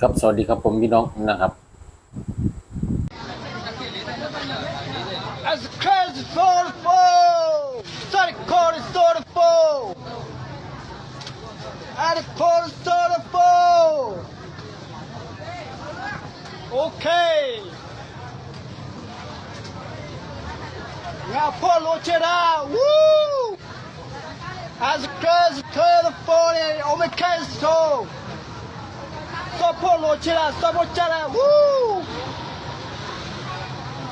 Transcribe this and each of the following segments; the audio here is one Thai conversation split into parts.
ครับสวัสดีครับผมพี่น้องนะครับ As crazy sort of fall, Sorry, cold is sort of fall. And the cold is sort of fall. Okay. Now pull watch it out. Woo! As crazy sort of fall, and oh my case so. So pull watch it out. So watch it out. Woo!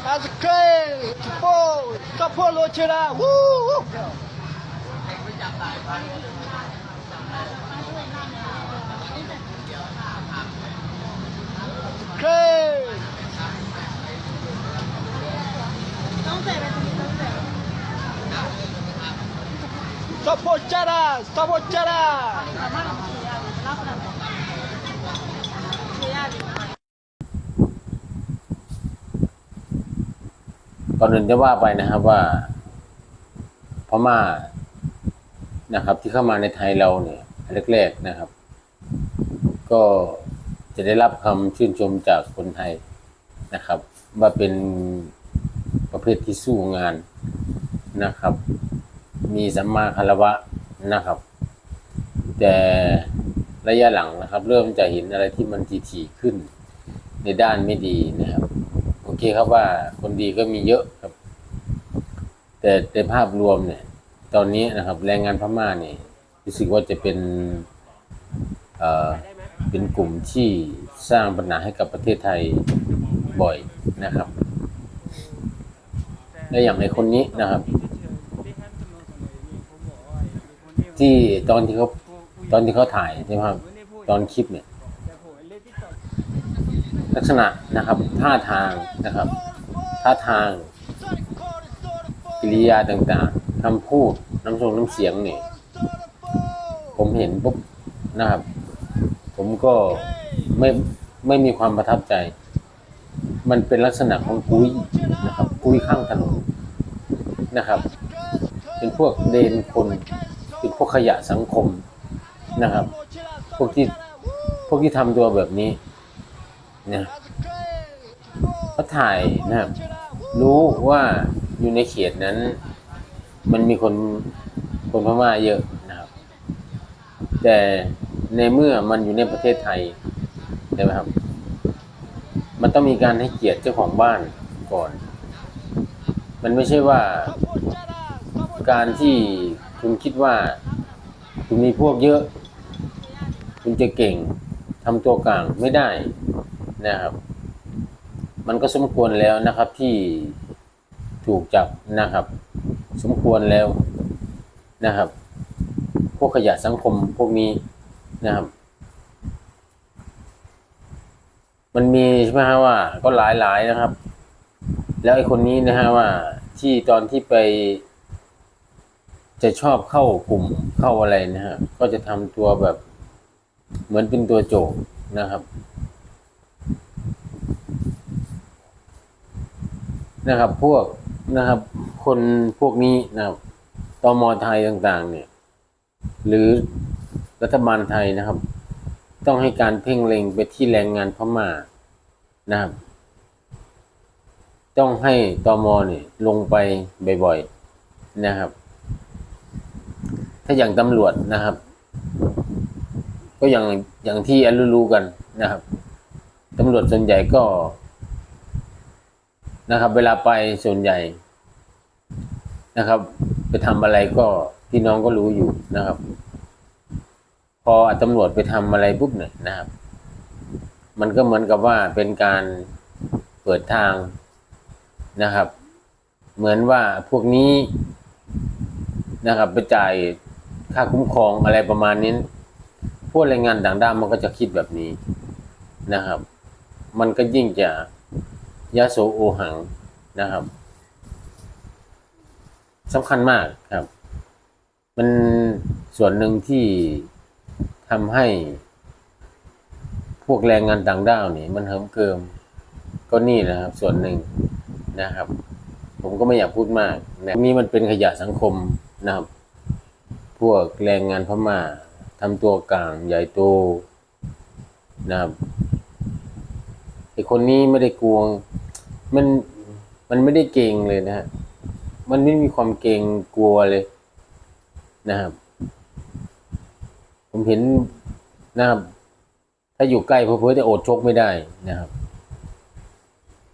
As a crane, support, support โลเชดาวู้เครนสปอร์ตจาราสปอร์ตจา ก่อนอื่นจะว่าไปนะครับว่าพม่านะครับ ที่เข้ามาในไทยเราเนี่ยแรกๆนะครับ ก็จะได้รับคำชื่นชมจากคนไทยนะครับ ว่าเป็นประเภทที่สู้งานนะครับ มีสัมมาคารวะนะครับ แต่ระยะหลังนะครับ เริ่มจะเห็นอะไรที่มันถี่ๆขึ้นในด้านไม่ดีนะครับ โอเคครับว่าคนดีก็มีเยอะครับ แต่ในภาพรวมเนี่ย ตอนนี้นะครับ แรงงานพม่าเนี่ยรู้สึกว่าจะเป็นเอ่อเป็นกลุ่มที่สร้างปัญหาให้กับประเทศไทยบ่อยนะครับ และอย่างในคนนี้นะครับ ที่ตอนที่เขาตอนที่เขาถ่ายใช่ไหมครับ ตอนคลิปเนี่ย ลักษณะนะครับท่าทางนะครับท่าทางกิริยาต่างๆคำพูดน้ำทรงน้ำเสียงเนี่ยผมเห็นปุ๊บนะครับ ผมก็ไม่ไม่มีความประทับใจ มันเป็นลักษณะของกุ้ยนะครับกุ้ยข้างถนนนะครับ เป็นพวกเดนคนเป็นพวกขยะสังคมนะครับ พวกที่พวกที่ทำตัวแบบนี้ นะเขาถ่ายนะครับ รู้ว่าอยู่ในเขตนั้น มันมีคนคนพม่าเยอะนะครับ แต่ในเมื่อมันอยู่ในประเทศไทยใช่ไหมครับ มันต้องมีการให้เกียรติเจ้าของบ้านก่อน มันไม่ใช่ว่าการที่คุณคิดว่า คุณมีพวกเยอะ คุณจะเก่งทำตัวกลางไม่ได้ นะครับ มันก็สมควรแล้วนะครับที่ถูกจับนะครับ สมควรแล้วนะครับ พวกขยะสังคมพวกนี้นะครับ มันมีใช่ไหมฮะว่า ก็หลายหลายๆนะครับ แล้วไอ้คนนี้นะฮะว่าที่ตอนที่ไป จะชอบเข้ากลุ่มเข้าอะไรนะฮะก็จะทำตัวแบบ เหมือนเป็นตัวโจกนะครับ นะครับ พวกนะครับ คนพวกนี้นะครับตมไทยต่างๆ เนี่ย หรือรัฐบาลไทยนะครับ ต้องให้การเพ่งเล็งไปที่แรงงานพม่านะครับ ต้องให้ตมเนี่ยลงไปบ่อยๆนะครับ ถ้าอย่างตำรวจนะครับ ก็อย่างอย่างที่อันรู้ๆกันนะครับตำรวจส่วนใหญ่ก็ นะครับ เวลาไปส่วนใหญ่นะครับ ไปทำอะไรก็พี่น้องก็รู้อยู่นะครับ พอตำรวจไปทำอะไรปุ๊บเนี่ยนะครับ มันก็เหมือนกับว่าเป็นการเปิดทางนะครับ เหมือนว่าพวกนี้นะครับ ไปจ่ายค่าคุ้มครองอะไรประมาณนี้พวกแรงงานต่างด้าวมันก็จะคิดแบบนี้นะครับ มันก็ยิ่งจะ ยาโสโอหังนะครับสำคัญมากครับ มันส่วนหนึ่งที่ทำให้พวกแรงงานต่างด้าวนี่ มันเหิมเกิมก็นี่นะครับ ส่วนหนึ่งนะครับ ผมก็ไม่อยากพูดมากนะนี่มันเป็นขยะสังคมนะครับ พวกแรงงานพม่าทำตัวกลางใหญ่โตนะครับ ไอคนนี้ไม่ได้กลัวมันมันไม่ได้เก่งเลยนะฮะมันไม่มีความเก่งกลัวเลยนะครับ ผมเห็นนะครับ ถ้าอยู่ใกล้เพื่อๆจะอดชกไม่ได้นะครับ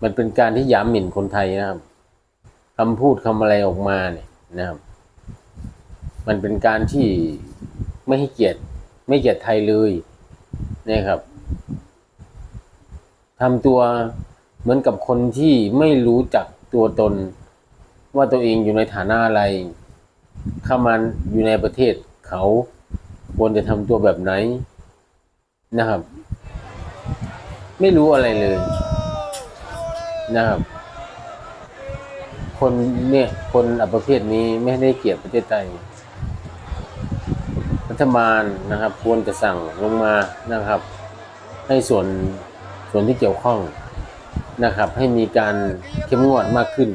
มันเป็นการที่ยามหมิ่นคนไทยนะครับคำพูดคำอะไรออกมาเนี่ยนะครับ มันเป็นการที่ไม่ให้เกียรติไม่เกียรติไทยเลยนะครับ ทำตัวเหมือนกับคนที่ไม่รู้จักตัวตน ว่าตัวเองอยู่ในฐานะอะไร เข้ามาอยู่ในประเทศเขาควรจะทำตัวแบบไหนนะครับ ไม่รู้อะไรเลยนะครับคนเนี่ยคนอัประเภทนี้ไม่ได้เกลียดประเทศไทยรัฐบาลนะครับ ควรจะสั่งลงมานะครับ ให้ส่วน ส่วนที่เกี่ยวข้องนะครับ ให้มีการเข้มงวดมากขึ้น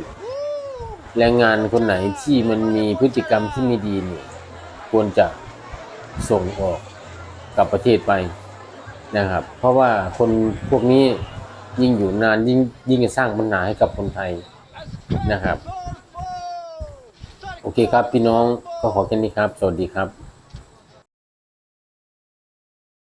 แรงงานคนไหนที่มันมีพฤติกรรมที่ไม่ดีเนี่ยควรจะส่งออกกลับประเทศไปนะครับ เพราะว่าคนพวกนี้ยิ่งอยู่นานยิ่งยิ่งจะสร้างปัญหาให้กับคนไทยนะครับ โอเคครับพี่น้องก็ขอแค่นี้ครับ สวัสดีครับ